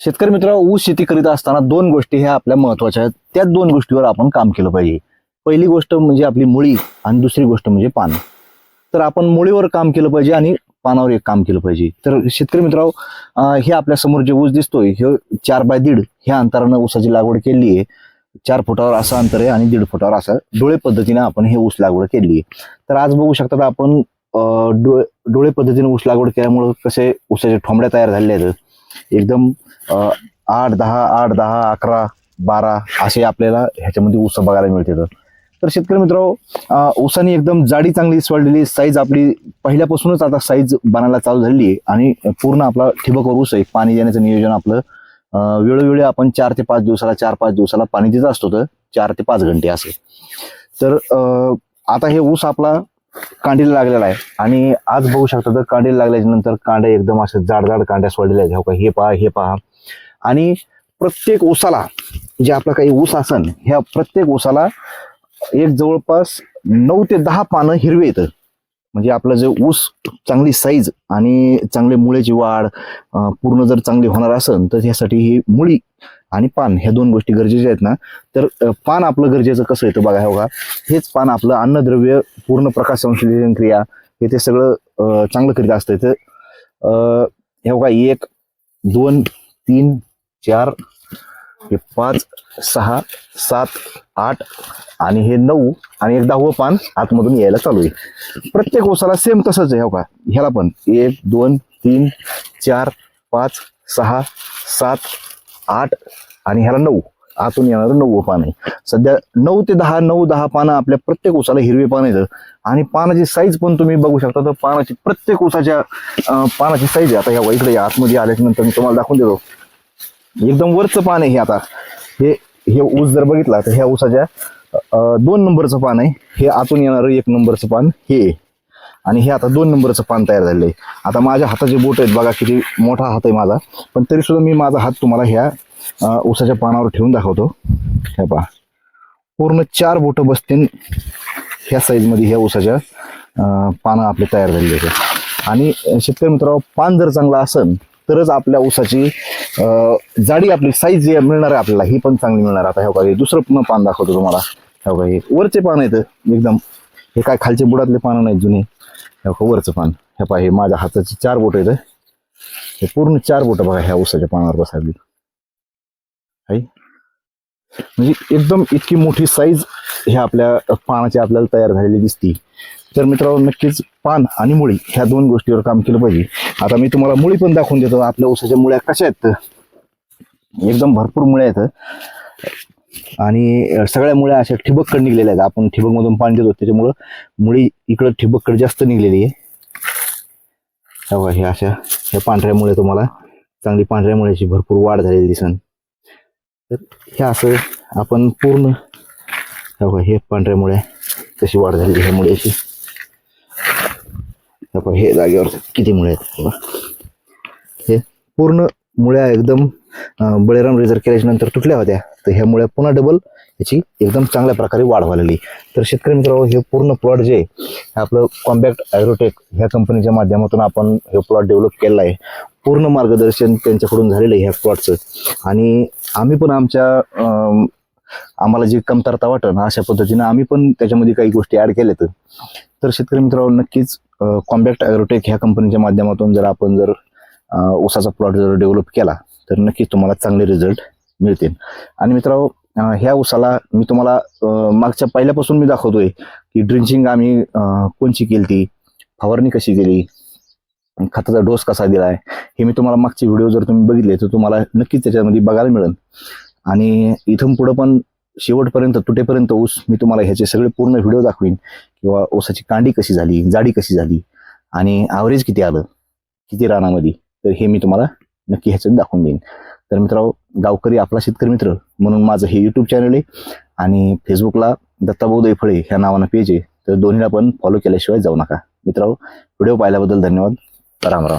शेतकरी मित्र ऊस शेती करीत असताना दोन गोष्टी ह्या आपल्या महत्त्वाच्या आहेत. त्या दोन गोष्टीवर आपण काम केलं पाहिजे. पहिली गोष्ट म्हणजे आपली मुळी आणि दुसरी गोष्ट म्हणजे पान. तर आपण मुळीवर काम केलं पाहिजे आणि पानावर एक काम केलं पाहिजे. तर शेतकरी मित्रांनो हे आपल्यासमोर जे ऊस दिसतोय हे चार बाय दीड ह्या अंतरानं ऊसाची लागवड केली आहे. चार फुटावर असं अंतर आहे आणि दीड फुटावर असं डोळे पद्धतीने आपण हे ऊस लागवड केली आहे. तर आज बघू शकतात आपण डोळे डोळे पद्धतीने ऊस लागवड केल्यामुळं कसे ऊसाचे ठोंबड्या तयार झालेल्या आहेत. एकदम आठ दहा आठ दहा अकरा बारा असे आपल्याला ह्याच्यामध्ये ऊस बघायला मिळते तर शेतकरी मित्र ऊसाने एकदम जाडी चांगली सोडलेली साईज आपली पहिल्यापासूनच आता साईज बनायला चालू झालेली आहे. आणि पूर्ण आपला ठिबकवर ऊस आहे. पाणी देण्याचं नियोजन आपलं वेळोवेळी आपण चार ते पाच दिवसाला चार पाच दिवसाला पाणी देत असतो तर चार ते पाच घंटे असे. तर आता हे ऊस आपला कांडीला लागलेला आहे. आणि आज बघू शकता तर कांडीला लागल्याच्या नंतर कांड्या एकदम असे जाड जाड कांड्या सोडलेल्या आहेत. हो का? हे पहा हे पहा. आणि प्रत्येक ऊसाला जे आपलं काही ऊस आसन ह्या प्रत्येक ऊसाला एक जवळपास नऊ ते दहा पानं हिरवे येतं. म्हणजे आपलं जे ऊस चांगली साईज आणि चांगले मुळेची वाढ पूर्ण जर चांगली होणार असेल तर ह्यासाठी ही मुळी आणि पान ह्या दोन गोष्टी गरजेच्या आहेत ना. तर पान आपलं गरजेचं कसं येतं बघा हो हे बघा हेच पान आपलं अन्नद्रव्य पूर्ण प्रकाश संश्लेषण क्रिया हे ते सगळं चांगलं करीत असतं तर हे बघा एक दोन तीन चार हे पाच सहा सात आठ आणि हे नऊ आणि एक दहावं पान आतमधून यायला चालू आहे. प्रत्येक ओसाला सेम तसंच आहे हो का? ह्याला पण एक दोन तीन चार पाच सहा सात आठ आणि ह्याला नऊ. आतून येणारं नऊ पान आहे. सध्या नऊ ते दहा नऊ दहा पानं आपल्या प्रत्येक उसाला हिरवे पान येतं आणि पानाची साईज पण तुम्ही बघू शकता. तर पानाची प्रत्येक उसाच्या पानाची साईज आहे. आता ह्या इकडे आतमध्ये आल्याच्यानंतर मी तुम्हाला दाखवून देतो. एकदम वरचं पान आहे हे आता. हे हे ऊस जर बघितला तर ह्या ऊसाच्या दोन नंबरचं पान आहे. हे आतून येणारं एक नंबरचं पान हे आहे. आणि हे आता दोन नंबरचं पान तयार झालेलं आहे. आता माझ्या हाताचे बोट आहेत बघा किती मोठा हात आहे माझा. पण तरी सुद्धा मी माझा हात तुम्हाला ह्या ऊसाच्या पानावर ठेवून दाखवतो. हे पहा. पूर्ण चार बोटं बसतील ह्या साईजमध्ये ह्या ऊसाच्या पानं आपले तयार झालेली आहेत. आणि शेतकरी मित्रांनो पान जर चांगलं असेल तरच आपल्या ऊसाची जाडी आपली साईज जे मिळणार आहे आपल्याला ही पण चांगली मिळणार आता हे बघा हे दुसरं पुन्हा पान दाखवतो तुम्हाला. हे बघा हे वरचे पान आहेत एकदम. हे काय खालचे बुडातले पानं नाहीत जुने. हे बघा वरचं पान. हे पहा हे माझ्या हाताचे चार बोट आहेत. हे पूर्ण चार बोट बघा ह्या ऊसाच्या पानावर बसावी म्हणजे एकदम इतकी मोठी साईज ह्या आपल्या पानाची आपल्याला तयार झालेली दिसती. तर मित्रांनो नक्कीच पान आणि मुळी ह्या दोन गोष्टीवर काम केलं पाहिजे. आता मी तुम्हाला मुळी पण दाखवून देतो. आपल्या ऊसाच्या मुळ्या कशा आहेत? तर. एकदम भरपूर मुळ्या आहेत. आणि सगळ्या मुळ्या अशा ठिबककड निघलेल्या आहेत. आपण ठिबकमधून पाणी देतो त्याच्यामुळं मुळी इकडं ठिबककड जास्त निघलेली आहे. हे बघा, हे अशा ह्या पांढऱ्या मुळे तुम्हाला चांगली पांढऱ्या मुळ्याची भरपूर वाढ झालेली दिसन. तर हे असं आपण पूर्ण हे बघा, हे पांढऱ्या मुळे कशी वाढ झालेली ह्या मुळ्याची. हे बघा, हे जागेवर किती मुळे आहेत. बघा. हे पूर्ण मुळ्या एकदम बळीराम रिझर्व केल्याच्यानंतर तुटल्या होत्या. तर ह्या मुळ्या पुन्हा डबल याची एकदम चांगल्या प्रकारे वाढ व्हायला तर शेतकरी मित्रांनो हे पूर्ण प्लॉट जे आहे, हे आपलं कॉम्पॅक्ट ॲग्रोटेक ह्या कंपनीच्या माध्यमातून आपण हे प्लॉट डेव्हलप केलेला आहे. पूर्ण मार्गदर्शन त्यांच्याकडून झालेलं आहे ह्या प्लॉटचं आणि आम्ही पण आमच्या आम्हाला जी कमतरता वाटत अशा पद्धतीनं आम्ही पण त्याच्यामध्ये काही गोष्टी ऍड केल्यात. तर शेतकरी मित्रांनो नक्कीच कॉम्बॅक्ट ॲग्रोटेक ह्या कंपनीच्या माध्यमातून जर आपण जर ऊसाचा प्लॉट जर डेव्हलप केला तर नक्कीच तुम्हाला चांगले रिझल्ट मिळतील. आणि मित्रांनो ह्या उसाला मी तुम्हाला मागच्या पहिल्यापासून मी दाखवतोय की ड्रिंचिंग आम्ही कोणची केली ती फवारणी कशी केली खताचा डोस कसा दिलाय हे मी तुम्हाला मागचे व्हिडिओ जर तुम्ही बघितले तर तुम्हाला नक्कीच त्याच्यामध्ये बघायला मिळेल. आणि इथून पुढं पण शेवटपर्यंत तुटेपर्यंत ऊस मी तुम्हाला ह्याचे सगळे पूर्ण व्हिडिओ दाखवीन. किंवा ऊसाची कांडी कशी झाली जाडी कशी झाली आणि ॲव्हरेज किती आलं किती रानामध्ये तर हे मी तुम्हाला नक्की ह्याच्यात दाखवून देईन. तर मित्रांनो गावकरी आपला शेतकरी मित्र म्हणून माझं हे यूट्यूब चॅनल आहे. आणि फेसबुकला दत्ताभाऊ दैफळे ह्या नावानं पेज आहे. तर दोन्हीला पण फॉलो केल्याशिवाय जाऊ नका. मित्रांनो व्हिडिओ पाहिल्याबद्दल धन्यवाद. राम राम.